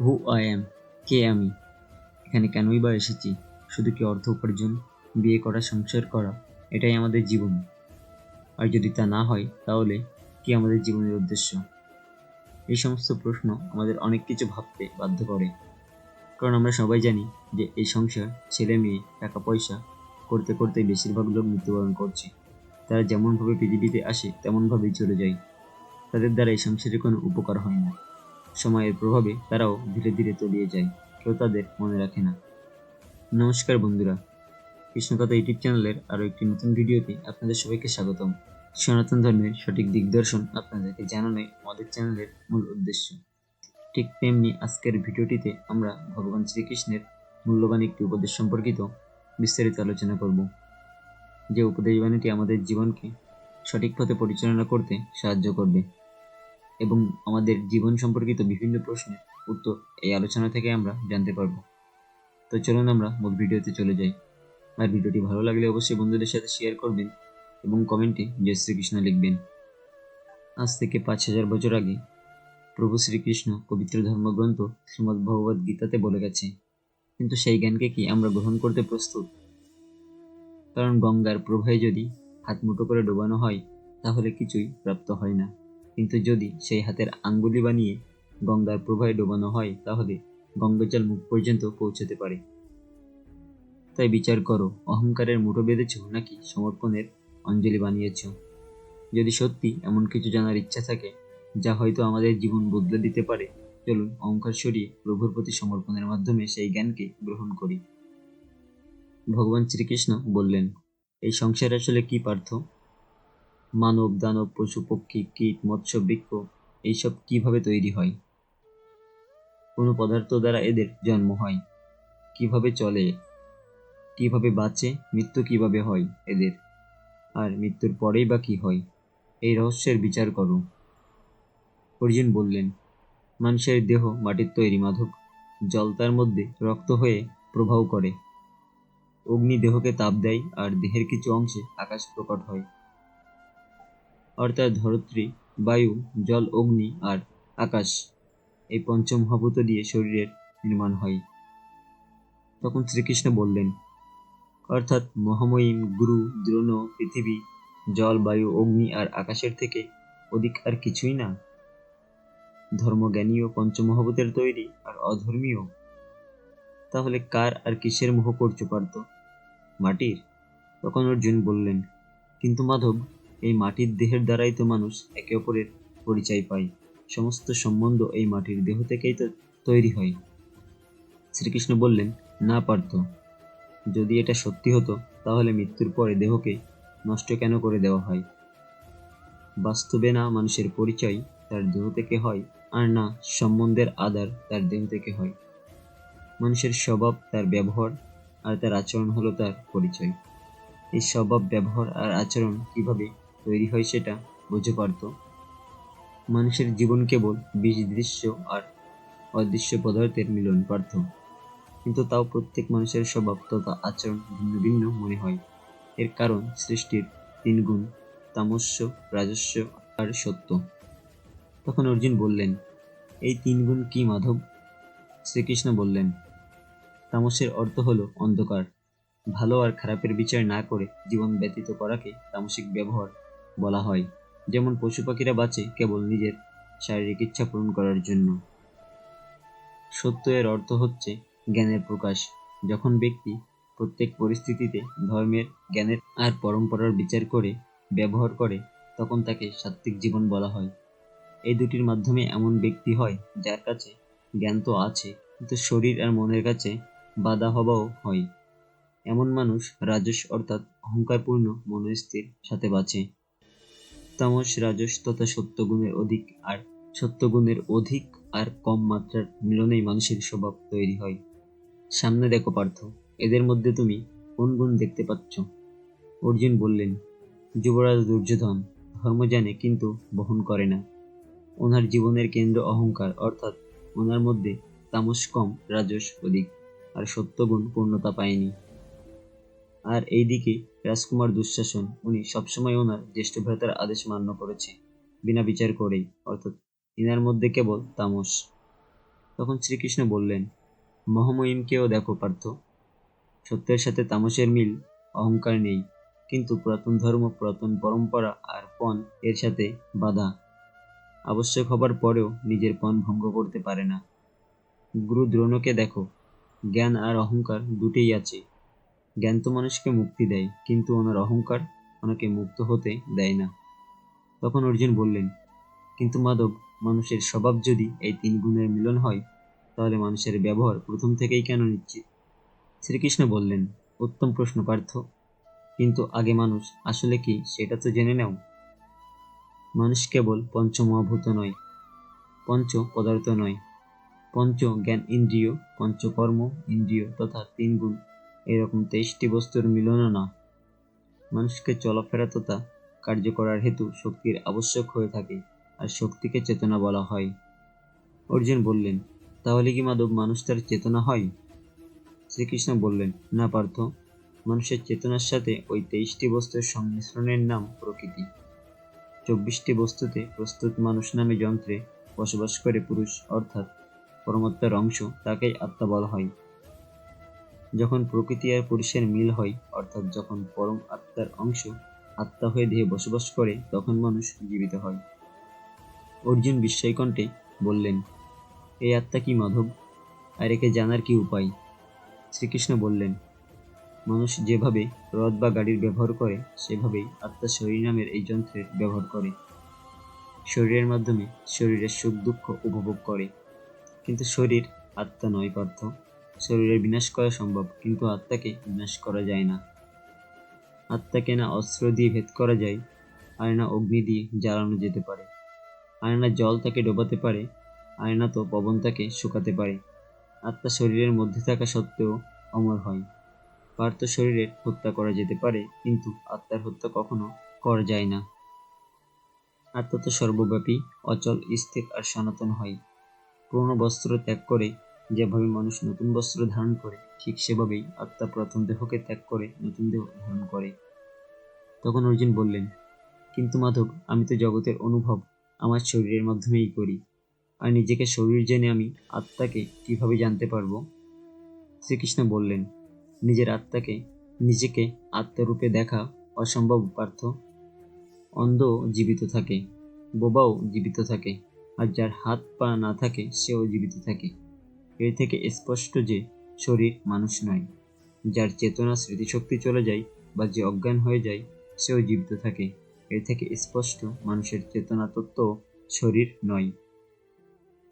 Who I M K আমি? এখানে কেনই বা এসেছি? শুধু কি অর্থ উপার্জন? বিয়ে করা, সংসার করা, এটাই আমাদের জীবন। আর যদি তা না হয়, তাহলে কি আমাদের জীবনের উদ্দেশ্য? এই সমস্ত প্রশ্ন আমাদের অনেক কিছু ভাবতে বাধ্য করে। কারণ আমরা সবাই জানি যে এই সংসার, ছেলে মেয়ে, টাকা পয়সা, করতে করতে বেশিরভাগ লোক মৃত্যুবরণ করছে। তারা যেমনভাবে পৃথিবীতে আসে, তেমনভাবেই চলে যায়। তাদের দ্বারা এই সংসারে কোনো উপকার হয় না। সময়ের প্রভাবে তারাও ধীরে ধীরে তলিয়ে যায়, কেউ তাদের মনে রাখে না। নমস্কার বন্ধুরা, কৃষ্ণকথা ইউটিউব চ্যানেলের আরও একটি নতুন ভিডিওতে আপনাদের সবাইকে স্বাগতম। সনাতন ধর্মের সঠিক দিগদর্শন আপনাদেরকে জানানোই আমাদের চ্যানেলের মূল উদ্দেশ্য। ঠিক তেমনি আজকের ভিডিওটিতে আমরা ভগবান শ্রীকৃষ্ণের মূল্যবান একটি উপদেশ সম্পর্কিত বিস্তারিত আলোচনা করব। যে উপদেশবাণীটি আমাদের জীবনকে সঠিক পথে পরিচালনা করতে সাহায্য করবে। এবং আমাদের জীবন সম্পর্কিত বিভিন্ন প্রশ্নের উত্তর এই আলোচনা থেকে আমরা জানতে পারব। তো চলুন আমরা মূল ভিডিওতে চলে যাই। আর ভিডিওটি ভালো লাগলে অবশ্যই বন্ধুদের সাথে শেয়ার করবেন এবং কমেন্টে জয় শ্রীকৃষ্ণ লিখবেন। আজ থেকে পাঁচ হাজার বছর আগে প্রভু শ্রীকৃষ্ণ পবিত্র ধর্মগ্রন্থ শ্রীমদ্ ভগবদ গীতাতে বলে গেছে, কিন্তু সেই জ্ঞানকে কি আমরা গ্রহণ করতে প্রস্তুত? কারণ গঙ্গার প্রবাহে যদি হাত মুঠো করে ডোবানো হয়, তাহলে কিছুই প্রাপ্ত হয় না। কিন্তু যদি সেই হাতের আঙ্গুলি বানিয়ে গঙ্গার প্রবাহে ডোবানো হয়, তাহলে গঙ্গাজল মুখ পর্যন্ত পৌঁছতে পারে। তাই বিচার করো, অহংকারের মুঠো বেঁধেছ নাকি সমর্পণের অঞ্জলি বানিয়েছ? যদি সত্যি এমন কিছু জানার ইচ্ছা থাকে, যা হয়তো আমাদের জীবন বদলে দিতে পারে, চলুন অহংকার সরিয়ে প্রভুর প্রতি সমর্পণের মাধ্যমে সেই জ্ঞানকে গ্রহণ করি। ভগবান শ্রীকৃষ্ণ বললেন, এই সংসার আসলে কি পার্থ? মানব, দানব, পশু, পক্ষী, কীট, মৎস্য, বৃক্ষ, এইসব কীভাবে তৈরি হয়? কোনো পদার্থ দ্বারা এদের জন্ম হয়। কীভাবে চলে? কীভাবে বাঁচে? মৃত্যু কীভাবে হয় এদের? আর মৃত্যুর পরেই বা কি হয়? এই রহস্যের বিচার করো। অর্জুন বললেন, মানুষের দেহ মাটির তৈরি মাধব জল তার মধ্যে রক্ত হয়ে প্রবাহ করে। অগ্নি দেহকে তাপ দেয় আর দেহের কিছু অংশে আকাশ প্রকট হয়। অর্থাৎ ধরিত্রী, বায়ু, জল, অগ্নি আর আকাশ এই পঞ্চমহাভূত দিয়ে শরীরের নির্মাণ হয়। তখন শ্রীকৃষ্ণ বললেন, অর্থাৎ মহামহিম, গুরু, দ্রোণ, পৃথিবী, জল, বায়ু, অগ্নি আর আকাশের থেকে অধিক আর কিছুই না। ধর্মজ্ঞানীয় পঞ্চমহাভূতের তৈরি আর অধর্মীয় তাহলে কার আর কিসের মোহ করছ পারত মাটির? তখন অর্জুন বললেন, কিন্তু মাধব এই মাটির দেহের দ্বারাই তো মানুষ একে অপরের পরিচয় পায়। সমস্ত সম্বন্ধ এই মাটির দেহ থেকেই তো তৈরি হয়। শ্রীকৃষ্ণ বললেন, না পারত যদি এটা সত্যি হতো, তাহলে মৃত্যুর পরে দেহকে নষ্ট কেন করে দেওয়া হয়? বাস্তবে না মানুষের পরিচয় তার দেহ থেকে হয়, আর না সম্বন্ধের আধার তার দেহ থেকে হয়। মানুষের স্বভাব তার ব্যবহার আর তার আচরণ হলো তার পরিচয়। এই স্বভাব, ব্যবহার আর আচরণ কীভাবে তৈরি হয় সেটা বুঝে পারত মানুষের জীবন কেবল বীজ, দৃশ্য আর অদৃশ্য পদার্থের মিলন পার্থ। কিন্তু তাও প্রত্যেক মানুষের স্বভাব তথা আচরণ ভিন্ন ভিন্ন মনে হয়। এর কারণ সৃষ্টির তিন গুণ, তামস্য, রাজস্ব আর সত্য। তখন অর্জুন বললেন, এই তিন গুণ কি মাধব? শ্রীকৃষ্ণ বললেন তামসের অর্থ হলো অন্ধকার। ভালো আর খারাপের বিচার না করে জীবন ব্যতীত করাকে তামসিক ব্যবহার বলা হয়। যেমন পশু পাখিরা বাঁচে কেবল নিজের শারীরিক ইচ্ছা পূরণ করার জন্য। সত্য এর অর্থ হচ্ছে জ্ঞানের প্রকাশ। যখন ব্যক্তি প্রত্যেক পরিস্থিতিতে ধর্মের, জ্ঞানের আর পরম্পরার বিচার করে, ব্যবহার করে, তখন তাকে সাত্ত্বিক জীবন বলা হয়। এই দুটির মাধ্যমে এমন ব্যক্তি হয় যার কাছে জ্ঞান তো আছে, কিন্তু শরীর আর মনের কাছে বাধা হবাও হয়। এমন মানুষ রাজস অর্থাৎ অহংকারপূর্ণ মনস্থির সাথে বাঁচে। তামস রাজস তথা সত্যগুণের অধিক আর সত্যগুণের অধিক আর কম মাত্রার মিলনেই মানুষের স্বভাব তৈরি হয়। সামনে দেখো পার্থ, এদের মধ্যে তুমি কোন গুণ দেখতে পাচ্ছ? অর্জুন বললেন, যুবরাজ দুর্যোধন, ধর্ম জানে কিন্তু বহন করে না। ওনার জীবনের কেন্দ্র অহংকার, অর্থাৎ ওনার মধ্যে তামস কম, রাজস অধিক, আর সত্যগুণ পূর্ণতা পায়নি। আর এইদিকে রাজকুমার দুঃশাসন, উনি সবসময় ওনার জ্যেষ্ঠ ভ্রাতার আদেশ মান্য করেছে। বিনা বিচার করেই, অর্থাৎ ইনার মধ্যে কেবল তামস। তখন শ্রীকৃষ্ণ বললেন, মহামহিমকেও দেখো, পার্থ। সত্যের সাথে তামসের মিল অহংকার নেই। কিন্তু পুরাতন ধর্ম, পুরাতন পরম্পরা আর পণ এর সাথে বাধা। আবশ্যক হবার পরেও নিজের পণ ভঙ্গ করতে পারে না। গুরু দ্রোণকে দেখো, জ্ঞান আর অহংকার দুটেই আছে। জ্ঞান তো মানুষকে মুক্তি দেয়, কিন্তু ওনার অহংকার ওনাকে মুক্ত হতে দেয় না। তখন অর্জুন বললেন, কিন্তু মাধব, মানুষের স্বভাব যদি এই তিন গুণের মিলন হয়, তাহলে মানুষের ব্যবহার প্রথম থেকেই কেন নিশ্চিত? শ্রীকৃষ্ণ বললেন, উত্তম প্রশ্ন, পার্থ। কিন্তু আগে মানুষ, আসলে কি সেটা তো জেনে নাও? মানুষ কেবল পঞ্চমহাভূত নয় পঞ্চ পদার্থ নয়। পঞ্চ জ্ঞান ইন্দ্রিয়, পঞ্চকর্ম ইন্দ্রিয় তথা তিন গুণ। এরকম তেইশটি বস্তুর মিলনও না। মানুষকে চলাফেরা তথা কার্য করার হেতু শক্তির আবশ্যক হয়ে থাকে আর শক্তিকে চেতনা বলা হয়। অর্জুন বললেন, তাহলে কি মাধব মানুষ তার চেতনা হয়? শ্রীকৃষ্ণ বললেন, না পার্থ, মানুষের চেতনার সাথে ওই তেইশটি বস্তুর সংমিশ্রণের নাম প্রকৃতি। চব্বিশটি বস্তুতে প্রস্তুত মানুষ নামে যন্ত্রে বসবাস করে পুরুষ, অর্থাৎ পরমাত্মার অংশ, তাকেই আত্মা বলা হয়। যখন প্রকৃতি আর পুরুষের মিল হয়, অর্থাৎ যখন পরম আত্মার অংশ আত্মা হয়ে দেহে বসবাস করে, তখন মানুষ জীবিত হয়। অর্জুন বিস্ময়কণ্ঠে বললেন, এই আত্মা কি মাধব? আর একে জানার কি উপায়? শ্রীকৃষ্ণ বললেন, মানুষ যেভাবে রথ বা গাড়ির ব্যবহার করে, সেভাবেই আত্মা শরীর নামের এই যন্ত্রের ব্যবহার করে। শরীরের মাধ্যমে শরীরের সুখ দুঃখ উপভোগ করে। কিন্তু শরীর আত্মা নয় পার্থ। শরীরের বিনাশ করা সম্ভব, কিন্তু আত্মাকে বিনাশ করা যায় না। আত্মাকে না অস্ত্র দিয়ে ভেদ করা যায় আর না অগ্নি দিয়ে জ্বালানো যেতে পারে। আর না জল তাকে ডোবাতে পারে আর না তো পবন তাকে শুকাতে পারে। আত্মা শরীরের মধ্যে থাকা সত্ত্বেও অমর হয়। পার্থ শরীরের হত্যা করা যেতে পারে, কিন্তু আত্মার হত্যা কখনো করা যায় না। আত্মা তো সর্বব্যাপী, অচল, স্থির আর সনাতন হয়। পুরনো বস্ত্র ত্যাগ করে যেভাবে মানুষ নতুন বস্ত্র ধারণ করে, ঠিক সেভাবেই আত্মা প্রথম দেহকে ত্যাগ করে, নতুন দেহ ধারণ করে। তখন অর্জুন বললেন, কিন্তু মাধব, আমি তো জগতের অনুভব, আমার শরীরের মাধ্যমেই করি। আর নিজেকে শরীর জেনে আমি আত্মাকে কীভাবে জানতে পারব? শ্রীকৃষ্ণ বললেন, নিজের আত্মাকে, নিজেকে আত্মরূপে দেখা অসম্ভব পার্থ। অন্ধ জীবিত থাকে, বোবাও জীবিত থাকে, আর যার হাত পা না থাকে, সেও জীবিত থাকে। এর থেকে স্পষ্ট যে শরীর মানুষ নয়, যার চেতনা স্মৃতিশক্তি চলে যায় বা যে অজ্ঞান হয়ে যায়, সেও জীবিত থাকে। এর থেকে স্পষ্ট মানুষের চেতনা তত্ত্ব শরীর নয়।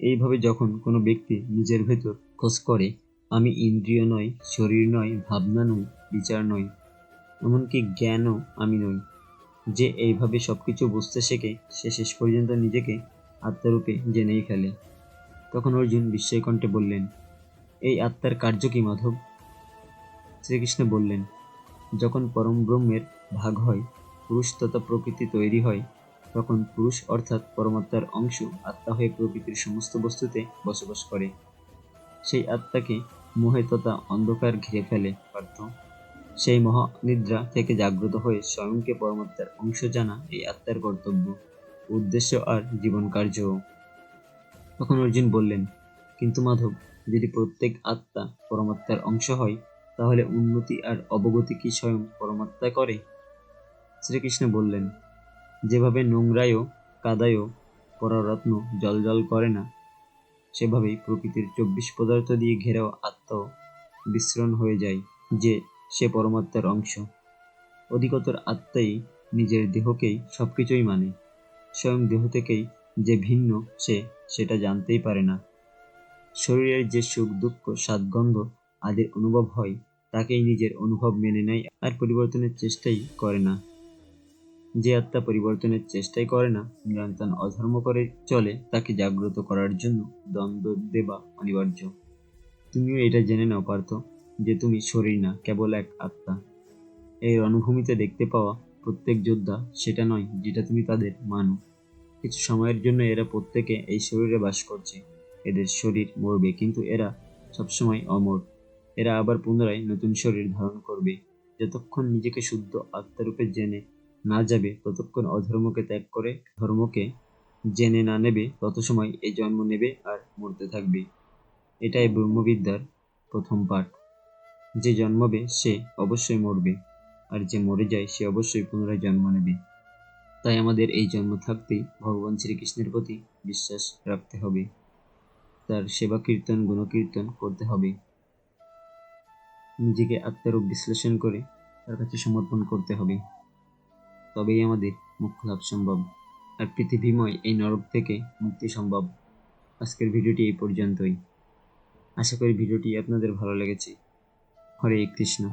এইভাবে যখন কোনো ব্যক্তি নিজের ভেতর খোঁজ করে, আমি ইন্দ্রিয় নয় শরীর নয় ভাবনা নই, বিচার নই, এমনকি জ্ঞানও আমি নই, যে এইভাবে সব কিছু বুঝতে শেখে, সে শেষ পর্যন্ত নিজেকে আত্মারূপে জেনেই ফেলে। তখন অর্জুন বিস্ময়কণ্ঠে বললেন, এই আত্মার কার্য কি, মাধব? শ্রীকৃষ্ণ বললেন, যখন পরম ব্রহ্মের ভাগ হয়, পুরুষ তথা প্রকৃতি তৈরি হয়, তখন পুরুষ অর্থাৎ পরমাত্মার অংশ আত্মা হয়ে প্রকৃতির সমস্ত বস্তুতে বসবাস করে। সেই আত্মাকে মোহে তথা অন্ধকার ঘিরে ফেলে, পার্থ। সেই মহানিদ্রা থেকে জাগ্রত হয়ে স্বয়ংকে পরমাত্মার অংশ জানা এই আত্মার কর্তব্য। উদ্দেশ্য আর জীবন কার্য। তখন অর্জুন বললেন, কিন্তু মাধব, যদি প্রত্যেক আত্মা পরমাত্মার অংশ হয়, তাহলে উন্নতি আর অবগতি কি স্বয়ং পরমাত্মা করে? শ্রীকৃষ্ণ বললেন, যেভাবে নোংরায়ও, কাদায়ও, পররত্ন জল করে না, সেভাবেই প্রকৃতির চব্বিশ পদার্থ দিয়ে ঘেরাও আত্মাও বিস্মরণ হয়ে যায়, যে সে পরমাত্মার অংশ। অধিকতর আত্মাই নিজের দেহকেই সবকিছুই মানে। স্বয়ং দেহ থেকেই যে ভিন্ন সে, সেটা জানতেই পারে না। শরীরের যে সুখ, দুঃখ স্বাদগন্ধ আদির অনুভব হয়, তাকেই নিজের অনুভব মেনে নেয় আর পরিবর্তনের চেষ্টাই করে না। যে আত্মা পরিবর্তনের চেষ্টাই করে না, নিরন্তর অধর্ম করে চলে, তাকে জাগ্রত করার জন্য দ্বন্দ্ব দেবা অনিবার্য। তুমিও এটা জেনে নাও, পার্থ, যে তুমি শরীর না, কেবল এক আত্মা। এই রণভূমিতে দেখতে পাওয়া প্রত্যেক যোদ্ধা সেটা নয়, যেটা তুমি তাদের মানো। কিছু সময়ের জন্য এরা প্রত্যেকে এই শরীরে বাস করছে। এদের শরীর মরবে, কিন্তু এরা সবসময় অমর। এরা আবার পুনরায় নতুন শরীর ধারণ করবে। যতক্ষণ নিজেকে শুদ্ধ আত্মারূপে জেনে না যাবে, ততক্ষণ অধর্মকে ত্যাগ করে ধর্মকে জেনে না নেবে, তত সময় এই জন্ম নেবে আর মরতে থাকবে। এটাই ব্রহ্মবিদ্যার প্রথম পাঠ। যে জন্মাবে, সে অবশ্যই মরবে। আর যে মরে যায়, সে অবশ্যই পুনরায় জন্ম নেবে। তাই আমাদের এই জন্ম থাকতেই ভগবান শ্রীকৃষ্ণের প্রতি বিশ্বাস রাখতে হবে। তার সেবা কীর্তন, গুণকীর্তন করতে হবে। নিজেকে আত্মারূপ বিশ্লেষণ করে তার কাছে সমর্পণ করতে হবে। তবেই আমাদের মুখ্য লাভ সম্ভব। আর পৃথিবীময় এই নরক থেকে মুক্তি সম্ভব। আজকের ভিডিওটি এই পর্যন্তই। আশা করি ভিডিওটি আপনাদের ভালো লেগেছে। হরে কৃষ্ণ।